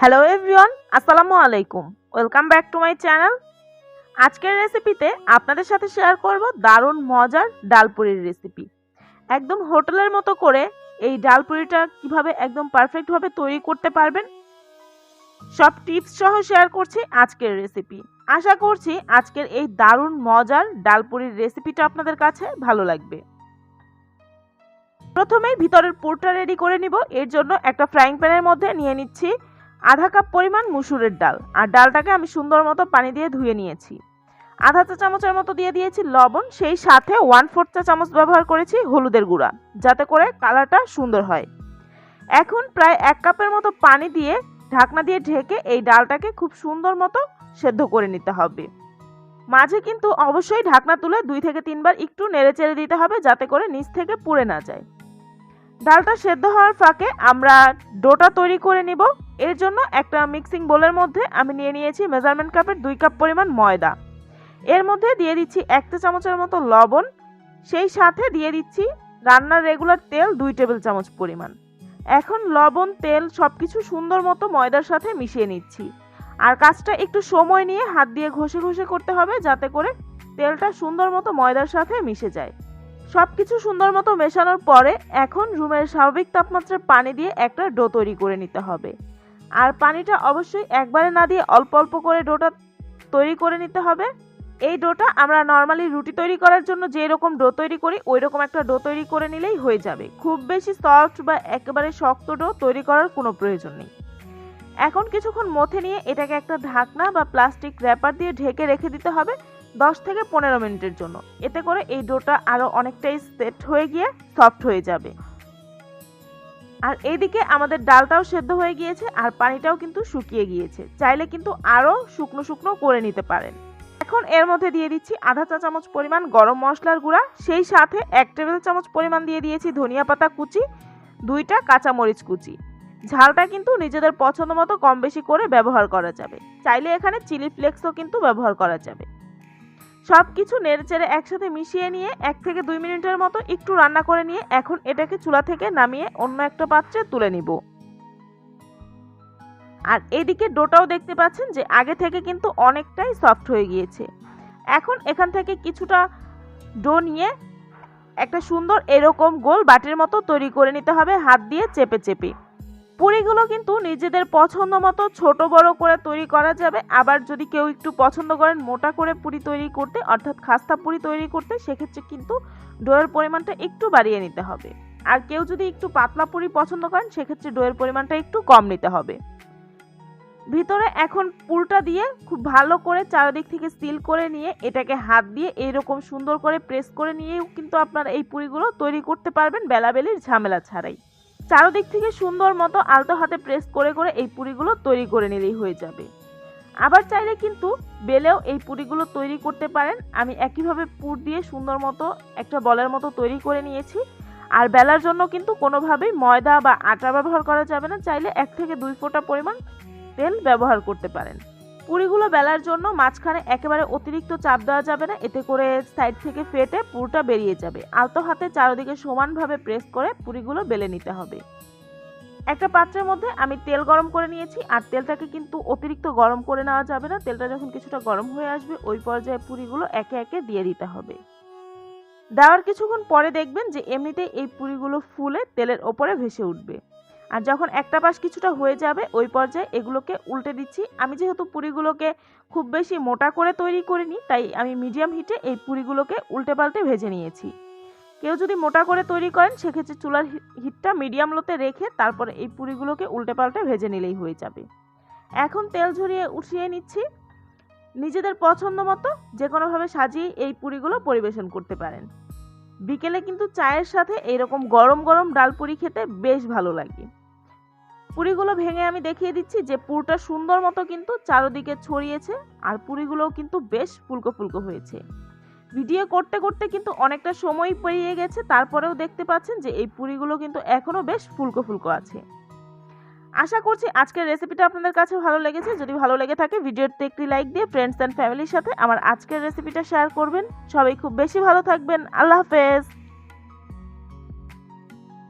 Hello everyone আসসালামু আলাইকুম। Welcome back to my channel আজকের রেসিপিতে আপনাদের সাথে শেয়ার করব দারুণ মজার ডালপুরির রেসিপি একদম হোটেলের মতো করে এই ডালপুরিটা কীভাবে একদম পারফেক্টভাবে তৈরি করতে পারবেন, সব টিপস সহ শেয়ার করছি আজকের রেসিপি আশা করছি আজকের এই দারুণ মজার ডালপুরির রেসিপিটা আপনাদের কাছে ভালো লাগবে। প্রথমেই ভিতরের পুরটা রেডি করে নিব। এর জন্য একটা ফ্রাইং প্যানের মধ্যে নিয়ে নিচ্ছি আধা কাপ পরিমাণ মুসুরের ডাল। আর ডালটাকে আমি সুন্দর মতো পানি দিয়ে ধুয়ে নিয়েছি। আধা চা চামচের মতো দিয়ে দিয়েছি লবণ, সেই সাথে ওয়ান ফোর্থ চা চামচ ব্যবহার করেছি হলুদের গুঁড়া, যাতে করে কালারটা সুন্দর হয়। এখন প্রায় এক কাপের মতো পানি দিয়ে ঢাকনা দিয়ে ঢেকে এই ডালটাকে খুব সুন্দর মতো সেদ্ধ করে নিতে হবে। মাঝে কিন্তু অবশ্যই ঢাকনা তুলে দুই থেকে তিনবার একটু নেড়ে চেড়ে দিতে হবে, যাতে করে নিচ থেকে পুড়ে না যায়। ডালটা সেদ্ধ হওয়ার ফাঁকে আমরা ডোটা তৈরি করে নিব। এর জন্য একটা মিক্সিং বোলের মধ্যে আমি নিয়ে নিয়েছি মেজারমেন্ট কাপের দুই কাপ পরিমাণ ময়দা। এর মধ্যে দিয়ে দিচ্ছি এক চামচের মতো লবণ, সেই সাথে দিয়ে দিচ্ছি রান্নার রেগুলার তেল দুই টেবিল চামচ পরিমাণ। এখন লবণ, তেল সব কিছু সুন্দর মতো ময়দার সাথে মিশিয়ে নিচ্ছি। আর কাজটা একটু সময় নিয়ে হাত দিয়ে ঘষে ঘষে করতে হবে যাতে করে তেলটা সুন্দর মতো ময়দার সাথে মিশে যায়। সব কিছু সুন্দর মতো মেশানোর পরে এখন রুমের স্বাভাবিক তাপমাত্রার পানি দিয়ে একটা ডো তৈরি করে নিতে হবে। আর পানিটা অবশ্যই একবারে না দিয়ে অল্প অল্প করে ডোটা তৈরি করে নিতে হবে। এই ডোটা আমরা নর্মালি রুটি তৈরি করার জন্য যে রকম ডো তৈরি করি ওই রকম একটা ডো তৈরি করে নিলেই হয়ে যাবে। খুব বেশি সফট বা একেবারে শক্ত ডো তৈরি করার কোনো প্রয়োজন নেই। এখন কিছুক্ষণ মথে নিয়ে এটাকে একটা ঢাকনা বা প্লাস্টিক র্যাপার দিয়ে ঢেকে রেখে দিতে হবে দশ থেকে পনেরো মিনিটের জন্য। এতে করে এই ডোটা আরও অনেকটাই সেট হয়ে গিয়ে সফট হয়ে যাবে। আর এইদিকে আমাদের ডালটাও সেদ্ধ হয়ে গিয়েছে আর পানিটাও কিন্তু শুকিয়ে গিয়েছে। চাইলে কিন্তু আরও শুকনো শুকনো করে নিতে পারেন। এখন এর মধ্যে দিয়ে দিচ্ছি আধা চা চামচ পরিমাণ গরম মশলার গুঁড়া, সেই সাথে এক টেবিল চামচ পরিমাণ দিয়ে দিয়েছি ধনিয়া পাতা কুচি, দুইটা কাঁচামরিচ কুচি। ঝালটা কিন্তু নিজেদের পছন্দ মতো কম বেশি করে ব্যবহার করা যাবে। চাইলে এখানে চিলি ফ্লেক্সও কিন্তু ব্যবহার করা যাবে। সব কিছু নেড়েচেড়ে একসাথে মিশিয়ে নিয়ে এক থেকে দুই মিনিটের মতো একটু রান্না করে নিয়ে এখন এটাকে চুলা থেকে নামিয়ে অন্য একটা পাত্রে তুলে নিব। আর এদিকে ডোটাও দেখতে পাচ্ছেন যে আগে থেকে কিন্তু অনেকটাই সফট হয়ে গিয়েছে। এখন এখান থেকে কিছুটা ডো নিয়ে একটা সুন্দর এরকম গোল বাটির মতো তৈরি করে নিতে হবে, হাত দিয়ে চেপে চেপে। পুরিগুলো কিন্তু নিজেদের পছন্দ মতো ছোট বড় করে তৈরি করা যাবে। আবার যদি কেউ একটু পছন্দ করেন, মোটা করে পুরি তৈরি করতে, অর্থাৎ খাস্তা পুরি তৈরি করতে, সেক্ষেত্রে কিন্তু ডোয়ের পরিমাণটা একটু বাড়িয়ে নিতে হবে। আর কেউ যদি একটু পাতলা পুরি পছন্দ করেন, সেক্ষেত্রে ডোয়ের পরিমাণটা একটু কম নিতে হবে। ভিতরে এখন পুরটা দিয়ে খুব ভালো করে চারিদিক থেকে সিল করে নিয়ে এটাকে হাত দিয়ে এইরকম সুন্দর করে প্রেস করে নিয়েও কিন্তু আপনারা এই পুরিগুলো তৈরি করতে পারবেন, বেলাবেলির ঝামেলা ছাড়াই। চারোদিক থেকে সুন্দর মতো আলতো হাতে প্রেস করে করে এই পুরিগুলো তৈরি করে নিলেই হয়ে যাবে। আবার চাইলে কিন্তু বেলেও এই পুরিগুলো তৈরি করতে পারেন। আমি একইভাবে পুর দিয়ে সুন্দর মতো একটা বলের মতো তৈরি করে নিয়েছি। আর বেলার জন্য কিন্তু কোনোভাবেই ময়দা বা আটা ব্যবহার করা যাবে না। চাইলে এক থেকে দুই ফোঁটা পরিমাণ তেল ব্যবহার করতে পারেন। পুরিগুলো বেলার জন্য মাঝখানে একেবারে অতিরিক্ত চাপ দেওয়া যাবে না। এতে করে সাইড থেকে ফেটে পুরটা বেরিয়ে যাবে। আলতো হাতে চারদিকে সমানভাবে প্রেস করে পুরিগুলো বেলে নিতে হবে। একটা পাত্রের মধ্যে আমি তেল গরম করে নিয়েছি। আর তেলটাকে কিন্তু অতিরিক্ত গরম করে নেওয়া যাবে না। তেলটা যখন কিছুটা গরম হয়ে আসবে, ওই পর্যায়ে পুরিগুলো একে একে দিয়ে দিতে হবে। দেওয়ার কিছুক্ষণ পরে দেখবেন যে এমনিতেই এই পুরিগুলো ফুলে তেলের ওপরে ভেসে উঠবে। আর যখন একটা পাশ কিছুটা হয়ে যাবে, ওই পর্যায়ে এগুলোকে উল্টে দিচ্ছি। আমি যেহেতু পুরিগুলোকে খুব বেশি মোটা করে তৈরি করিনি, তাই আমি মিডিয়াম হিটে এই পুরিগুলোকে উল্টে পাল্টে ভেজে নিয়েছি। কেউ যদি মোটা করে তৈরি করেন, সেক্ষেত্রে চুলার হিটটা মিডিয়াম লোতে রেখে তারপরে এই পুরিগুলোকে উল্টে পাল্টে ভেজে নিলেই হয়ে যাবে। এখন তেল ঝরিয়ে উঠিয়ে নিচ্ছি। নিজেদের পছন্দ মতো যে কোনোভাবে সাজিয়ে এই পুরিগুলো পরিবেশন করতে পারেন। বিকেলে কিন্তু চায়ের সাথে এইরকম গরম গরম ডাল পুরি খেতে বেশ ভালো লাগে। পুরিগুলো ভেঙে আমি দেখিয়ে দিচ্ছি যে পুরটা সুন্দর মতো কিন্তু চারোদিকে ছড়িয়েছে আর পুরিগুলোও কিন্তু বেশ ফুলকো ফুলকো হয়েছে। ভিডিও করতে করতে কিন্তু অনেকটা সময় পেরিয়ে গেছে, তারপরেও দেখতে পাচ্ছেন যে এই পুরিগুলো কিন্তু এখনও বেশ ফুলকো ফুলকো আছে। আশা করছি আজকের রেসিপিটা আপনাদের কাছে ভালো লেগেছে। যদি ভালো লেগে থাকে, ভিডিওতে একটি লাইক দিয়ে ফ্রেন্ডস অ্যান্ড ফ্যামিলির সাথে আমার আজকের রেসিপিটা শেয়ার করবেন। সবাই খুব বেশি ভালো থাকবেন। আল্লাহ হাফেজ!